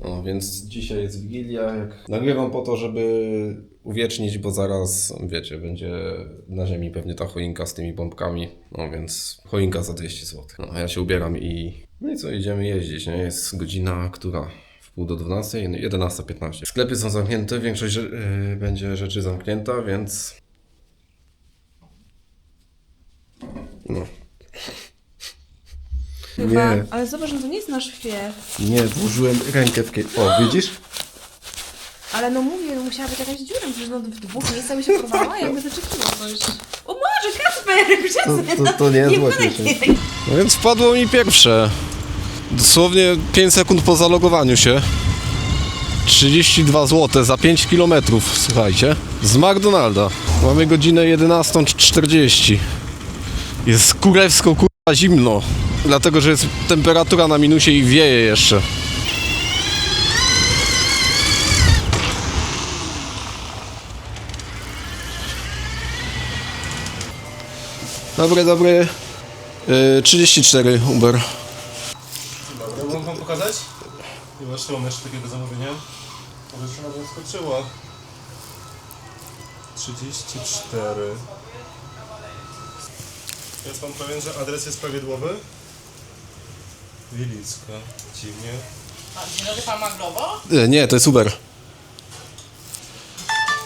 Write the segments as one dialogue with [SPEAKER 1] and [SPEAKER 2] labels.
[SPEAKER 1] No, więc dzisiaj jest Wigilia. Jak... Nagrywam po to, żeby uwiecznić, bo zaraz, wiecie, będzie na ziemi pewnie ta choinka z tymi bombkami. No więc choinka za 200 zł. No, a ja się ubieram i... No i co, idziemy jeździć, nie? Jest godzina, która? W pół do 12? 11.15. Sklepy są zamknięte, większość yy, będzie rzeczy zamknięta, więc... No.
[SPEAKER 2] Chyba,
[SPEAKER 1] Nie.
[SPEAKER 2] ale zobacz, no to nie jest nasz śpiew.
[SPEAKER 1] Nie, włożyłem rękę w kie... O, widzisz?
[SPEAKER 2] Ale no mówię, no musiała być jakaś dziura, przecież no w dwóch miejscach by się porwała, jakby zaczepiło coś. O Boże, Kasper, przestań,
[SPEAKER 1] To, to, to nie jest
[SPEAKER 2] nie
[SPEAKER 1] właśnie.
[SPEAKER 2] wpadaj.
[SPEAKER 1] No więc wpadło mi pierwsze. Dosłownie 5 sekund po zalogowaniu się. 32 zł za 5 km, słuchajcie. Z McDonalda. Mamy godzinę 11.40. Jest kurewsko kurwa zimno. Dlatego, że jest temperatura na minusie i wieje jeszcze. Dobry, dobry. Yy, 34 Uber.
[SPEAKER 3] Dobra, mogę wam pokazać? Nie mam jeszcze takiego zamówienia. Ale jeszcze nawet skoczyła. 34. Jest pan pewien, że adres jest prawidłowy? Wilicka. Dziwnie.
[SPEAKER 4] A dzień dobry, pan ma Globo?
[SPEAKER 1] Nie, nie, to jest Uber.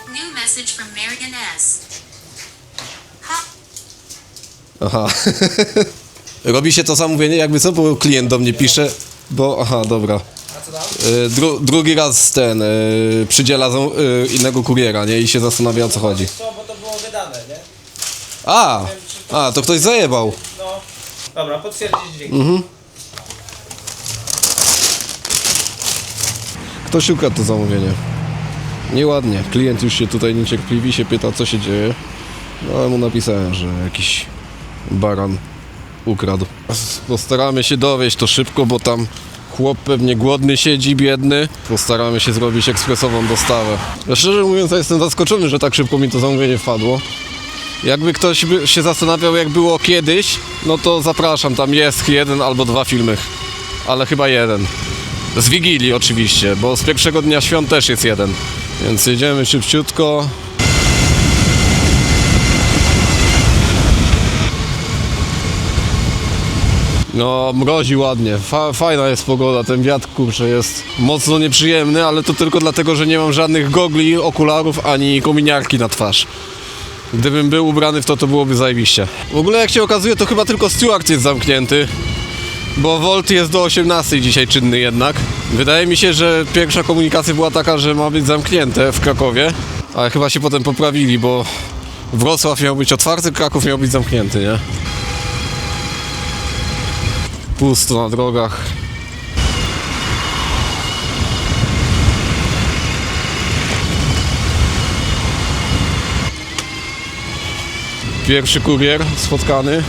[SPEAKER 5] New message from Marian S.
[SPEAKER 1] Aha. Robi się to zamówienie, jakby co, bo klient do mnie pisze, bo, aha, dobra.
[SPEAKER 4] A co tam?
[SPEAKER 1] Y, Dru, drugi raz ten y, przydziela za, y, innego kuriera, nie? I się zastanawia o co chodzi.
[SPEAKER 4] Co, bo to było wydane, nie?
[SPEAKER 1] A! A, to ktoś zajebał.
[SPEAKER 4] No. Dobra, potwierdzić dzięki.
[SPEAKER 1] Mhm. Ktoś ukradł to zamówienie. Nieładnie. Klient już się tutaj niecierpliwi, się pyta co się dzieje. No ale mu napisałem, że jakiś baran ukradł. Postaramy się dowieść to szybko, bo tam chłop pewnie głodny siedzi, biedny. Postaramy się zrobić ekspresową dostawę. Ja szczerze mówiąc, ja jestem zaskoczony, że tak szybko mi to zamówienie wpadło. Jakby ktoś by się zastanawiał, jak było kiedyś, no to zapraszam, tam jest jeden albo dwa filmy. Ale chyba jeden. Z Wigilii oczywiście, bo z pierwszego dnia świąt też jest jeden. Więc jedziemy szybciutko. No, mrozi ładnie. Fa fajna jest pogoda. Ten wiatr, kurczę, jest mocno nieprzyjemny, ale to tylko dlatego, że nie mam żadnych gogli, okularów ani kominiarki na twarz. Gdybym był ubrany w to, to byłoby zajebiście. W ogóle jak się okazuje, to chyba tylko Stewart jest zamknięty. Bo Volt jest do 18 dzisiaj czynny jednak. Wydaje mi się, że pierwsza komunikacja była taka, że ma być zamknięte w Krakowie. Ale chyba się potem poprawili, bo Wrocław miał być otwarty, Kraków miał być zamknięty, nie? Pusto na drogach. Pierwszy kurier spotkany.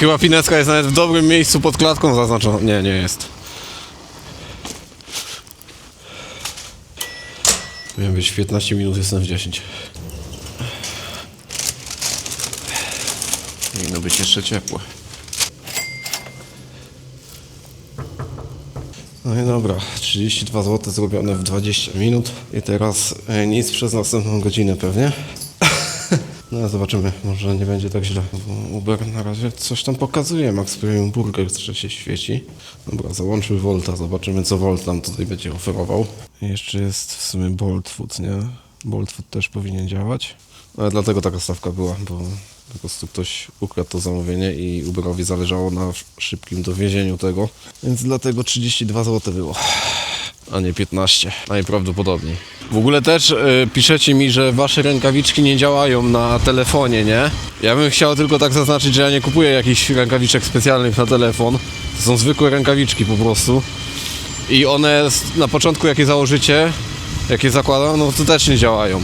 [SPEAKER 1] Chyba pineska jest nawet w dobrym miejscu pod klatką zaznaczona. Nie, nie jest. Miałem być 15 minut, jestem w 10. Powinno być jeszcze ciepłe. No i dobra, 32 zł zrobione w 20 minut i teraz e, nic przez następną godzinę pewnie. No zobaczymy, może nie będzie tak źle, bo Uber na razie coś tam pokazuje, Max Premium Burger, że się świeci. Dobra, załączył Volta, zobaczymy co Volt nam tutaj będzie oferował. Jeszcze jest w sumie Bolt Food, nie? Bolt Food też powinien działać. Ale dlatego taka stawka była, bo po prostu ktoś ukradł to zamówienie i Uberowi zależało na szybkim dowiezieniu tego, więc dlatego 32 zł było a nie 15, najprawdopodobniej. W ogóle też y, piszecie mi, że wasze rękawiczki nie działają na telefonie, nie? Ja bym chciał tylko tak zaznaczyć, że ja nie kupuję jakichś rękawiczek specjalnych na telefon. To są zwykłe rękawiczki po prostu. I one na początku jak je założycie, jak je zakładam, no to też nie działają.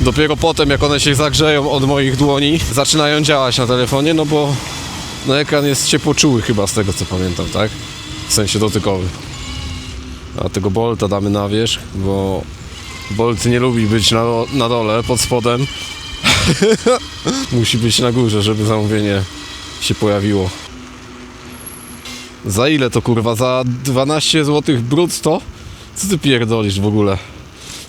[SPEAKER 1] Dopiero potem jak one się zagrzeją od moich dłoni, zaczynają działać na telefonie, no bo no ekran jest ciepłoczuły chyba z tego co pamiętam, tak? W sensie dotykowy. A tego Bolta damy na wierzch, bo Bolt nie lubi być na, na dole, pod spodem. Musi być na górze, żeby zamówienie się pojawiło. Za ile to kurwa? Za 12 zł brutto? Co ty pierdolisz w ogóle?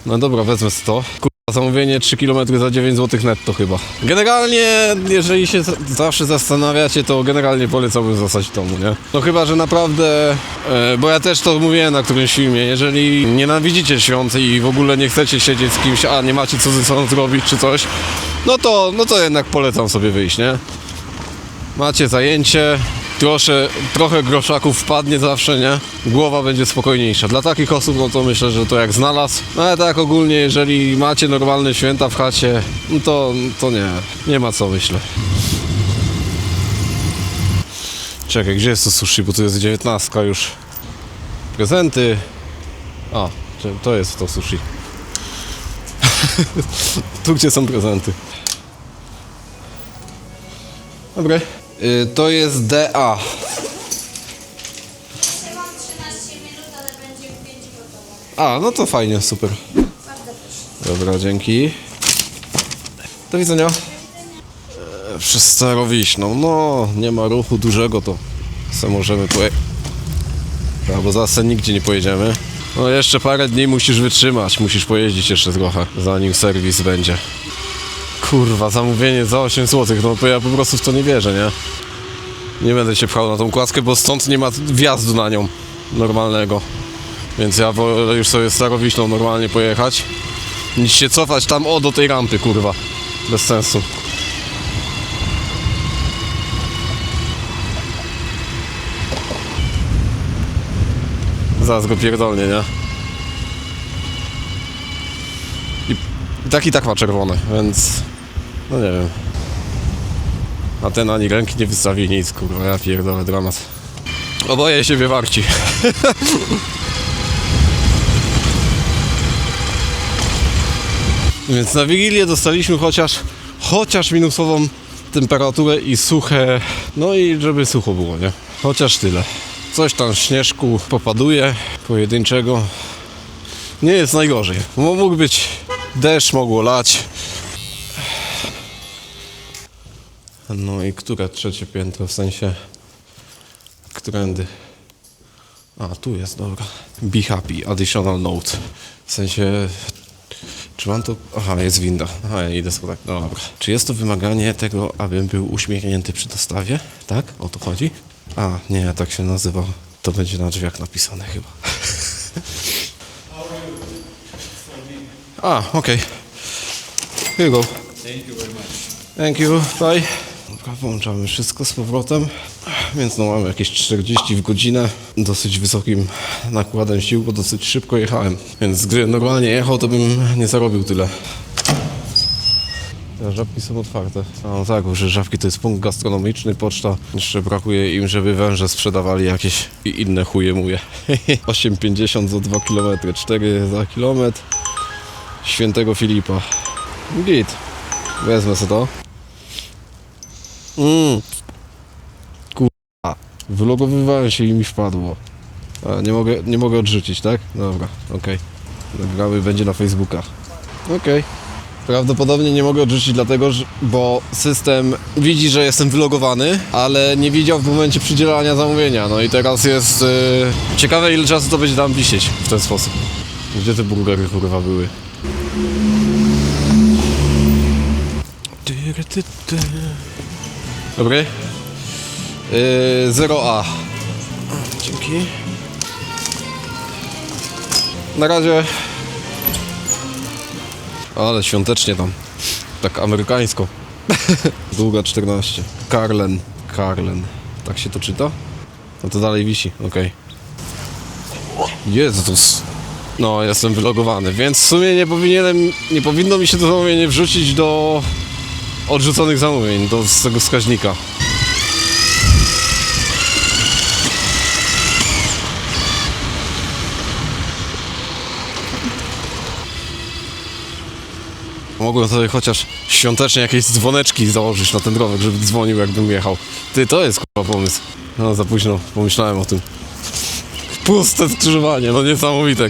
[SPEAKER 1] No dobra, wezmę 100. Zamówienie 3 km za 9 zł netto chyba. Generalnie, jeżeli się zawsze zastanawiacie, to generalnie polecałbym zostać w domu, nie? No chyba, że naprawdę, e, bo ja też to mówiłem na którymś filmie, jeżeli nienawidzicie świąt i w ogóle nie chcecie siedzieć z kimś, a nie macie sobą zrobić czy coś, no to, no to jednak polecam sobie wyjść, nie? Macie zajęcie, trosze, trochę groszaków wpadnie zawsze, nie? Głowa będzie spokojniejsza. Dla takich osób, no to myślę, że to jak znalazł. No ale tak ogólnie, jeżeli macie normalne święta w chacie, no to, to nie, nie ma co, myślę. Czekaj, gdzie jest to sushi, bo tu jest 19 już. Prezenty. A, to jest to sushi. tu, gdzie są prezenty. Dobra. Y, to jest DA.
[SPEAKER 6] Ja mam 13 minut, ale będzie w 5 gotowe.
[SPEAKER 1] A, no to fajnie, super. Dobra, dzięki. Do widzenia. E, przez Starowiśną. No, nie ma ruchu dużego, to se możemy pojechać. Albo zaraz nigdzie nie pojedziemy. No jeszcze parę dni musisz wytrzymać, musisz pojeździć jeszcze trochę, zanim serwis będzie. Kurwa, zamówienie za 8 zł, no to ja po prostu w to nie wierzę, nie? Nie będę się pchał na tą kładkę, bo stąd nie ma wjazdu na nią normalnego. Więc ja wolę już sobie Starowiśną normalnie pojechać, niż się cofać tam o do tej rampy, kurwa. Bez sensu. Zaraz go pierdolnie, nie? I, I tak i tak ma czerwone, więc... No nie wiem. A ten ani ręki nie wystawi nic, kurwa, ja pierdolę dramat. Oboje siebie warci. Więc na Wigilię dostaliśmy chociaż, chociaż minusową temperaturę i suche, no i żeby sucho było, nie? Chociaż tyle. Coś tam śnieżku popaduje, pojedynczego. Nie jest najgorzej. Mógł być deszcz, mogło lać. No i które trzecie piętro, w sensie którędy? A, tu jest, dobra. Be happy, additional note. W sensie czy mam to. Aha, jest winda. Aha, ja idę sobie tak. No dobra. Czy jest to wymaganie tego, abym był uśmiechnięty przy dostawie? Tak? O to chodzi? A, nie, tak się nazywa. To będzie na drzwiach napisane chyba. A, okej. Here you go. Thank you very much. Thank you, bye. Dobra, włączamy wszystko z powrotem. Więc no mamy jakieś 40 w godzinę. Dosyć wysokim nakładem sił, bo dosyć szybko jechałem. Więc gdybym normalnie jechał, to bym nie zarobił tyle. Te żabki są otwarte. No tak, że żabki to jest punkt gastronomiczny, poczta. Jeszcze brakuje im, żeby węże sprzedawali jakieś i inne chuje muje. 8,50 za 2 km, 4 za kilometr. Świętego Filipa. Git. Wezmę sobie to. Mmm. Kurwa. Wylogowywałem się i mi wpadło. A, nie mogę, nie mogę odrzucić, tak? Dobra, okej. Nagramy będzie na Facebookach. Okej. Prawdopodobnie nie mogę odrzucić dlatego, że, bo system widzi, że jestem wylogowany, ale nie widział w momencie przydzielania zamówienia. No i teraz jest yy, ciekawe ile czasu to będzie tam wisieć w ten sposób. Gdzie te burgery kurwa były? Dobry. Yy, 0A. Dzięki. Na razie. Ale świątecznie tam. Tak amerykańsko. Długa 14. Karlen. Karlen. Tak się to czyta? No to dalej wisi, okej. Jezus. No, jestem wylogowany, więc w sumie nie powinienem, nie powinno mi się to zamówienie wrzucić do odrzuconych zamówień, do tego wskaźnika. Mogłem sobie chociaż świątecznie jakieś dzwoneczki założyć na ten rower, żeby dzwonił jakbym jechał. Ty, to jest kurwa pomysł. No za późno pomyślałem o tym. Puste skrzyżowanie, no niesamowite.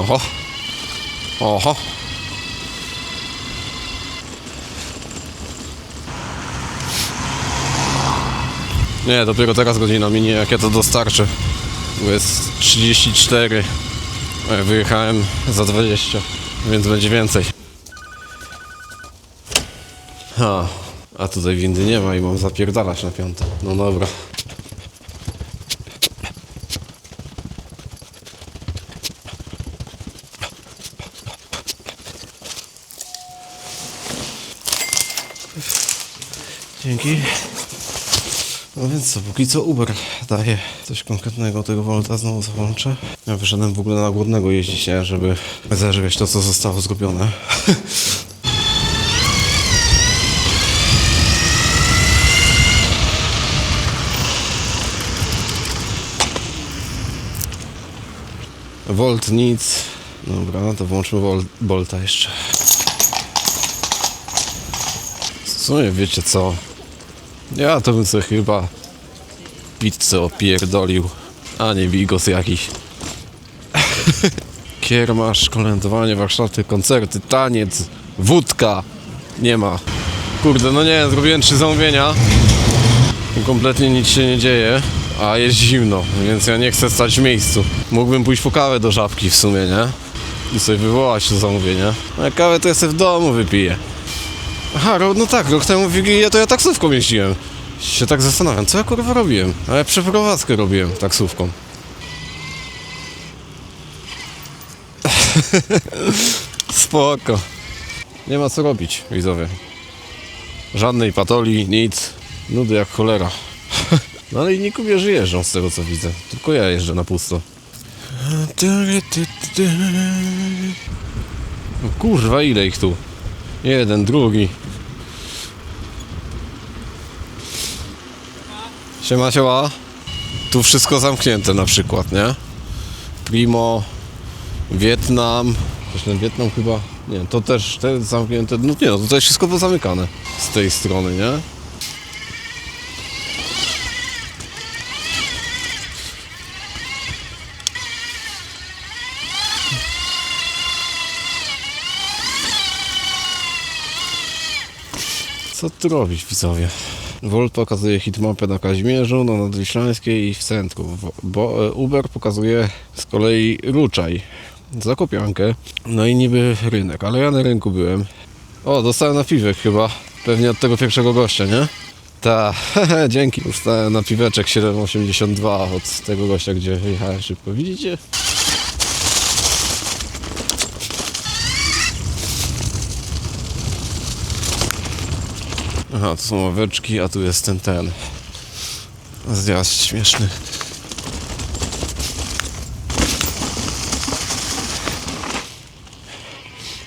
[SPEAKER 1] Oho. Oho. Nie, dopiero teraz godzina minie, jak ja to dostarczę. Bo jest 34. a ja Wyjechałem za 20, więc będzie więcej. Ha, a tutaj windy nie ma i mam zapierdalać na piąte. No dobra. Dzięki. No więc co, póki co Uber daje coś konkretnego tego Volta, znowu załączę. Ja wyszedłem w ogóle na głodnego jeździć, nie? żeby zażreć to, co zostało zrobione. Volt nic. Dobra, to włączmy Vol Bolta jeszcze. W sumie wiecie co? Ja to bym sobie chyba pizzę opierdolił, a nie bigos jakiś. Kiermasz, kolędowanie, warsztaty, koncerty, taniec, wódka. Nie ma. Kurde, no nie, zrobiłem trzy zamówienia. Kompletnie nic się nie dzieje, a jest zimno, więc ja nie chcę stać w miejscu. Mógłbym pójść po kawę do żabki w sumie, nie? I sobie wywołać to zamówienie. A kawę to ja sobie w domu wypiję. Aha, no tak, rok temu w Wigilię to ja taksówką jeździłem. Się tak zastanawiam, co ja kurwa robiłem? A ja przeprowadzkę robiłem taksówką. Spoko. Nie ma co robić, widzowie. Żadnej patolii, nic. Nudy jak cholera. No ale i nie kubierzy jeżdżą z tego co widzę. Tylko ja jeżdżę na pusto. No kurwa, ile ich tu? Jeden, drugi. Siema, siema. Tu wszystko zamknięte na przykład, nie? Primo, Wietnam. Coś ten Wietnam chyba. Nie, to też te jest zamknięte. No nie, no to jest wszystko pozamykane z tej strony, nie? Co tu robić, widzowie? Volt pokazuje hitmapę na Kazimierzu, na Nadwiślańskiej i w centrum. Bo e, Uber pokazuje z kolei Ruczaj, Zakopiankę, no i niby rynek, ale ja na rynku byłem. O, dostałem napiwek chyba, pewnie od tego pierwszego gościa, nie? Ta, dzięki. Dostałem napiweczek 7,82 od tego gościa, gdzie jechałem szybko. Widzicie? Aha, to są ławeczki, a tu jest ten, ten. Zjazd śmieszny.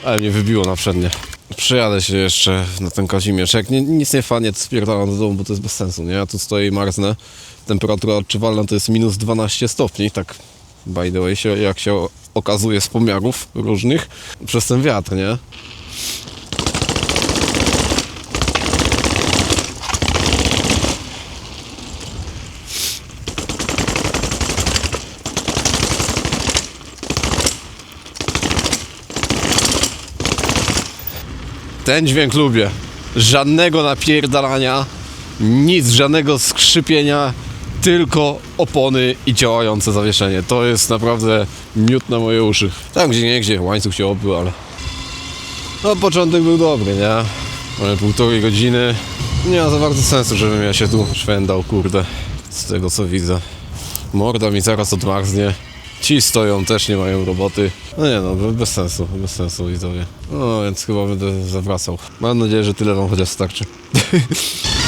[SPEAKER 1] Ale mnie wybiło na przednie. Przyjadę się jeszcze na ten Kazimierz. Jak nie, nic nie fanie, to spierdalam do domu, bo to jest bez sensu, nie? Ja tu stoję i marznę. Temperatura odczuwalna to jest minus 12 stopni, tak by the way, się, jak się okazuje z pomiarów różnych. Przez ten wiatr, nie? Ten dźwięk lubię. Żadnego napierdalania, nic, żadnego skrzypienia, tylko opony i działające zawieszenie. To jest naprawdę miód na moje uszy. Tam gdzie nie gdzie, łańcuch się obył, ale... No początek był dobry, nie? Ale półtorej godziny. Nie ma za bardzo sensu, żebym ja się tu szwendał, kurde. Z tego co widzę. Morda mi zaraz odmarznie. Ci stoją, też nie mają roboty. No nie no, be- bez sensu, bez sensu widzowie. No więc chyba będę zawracał. Mam nadzieję, że tyle wam chociaż starczy.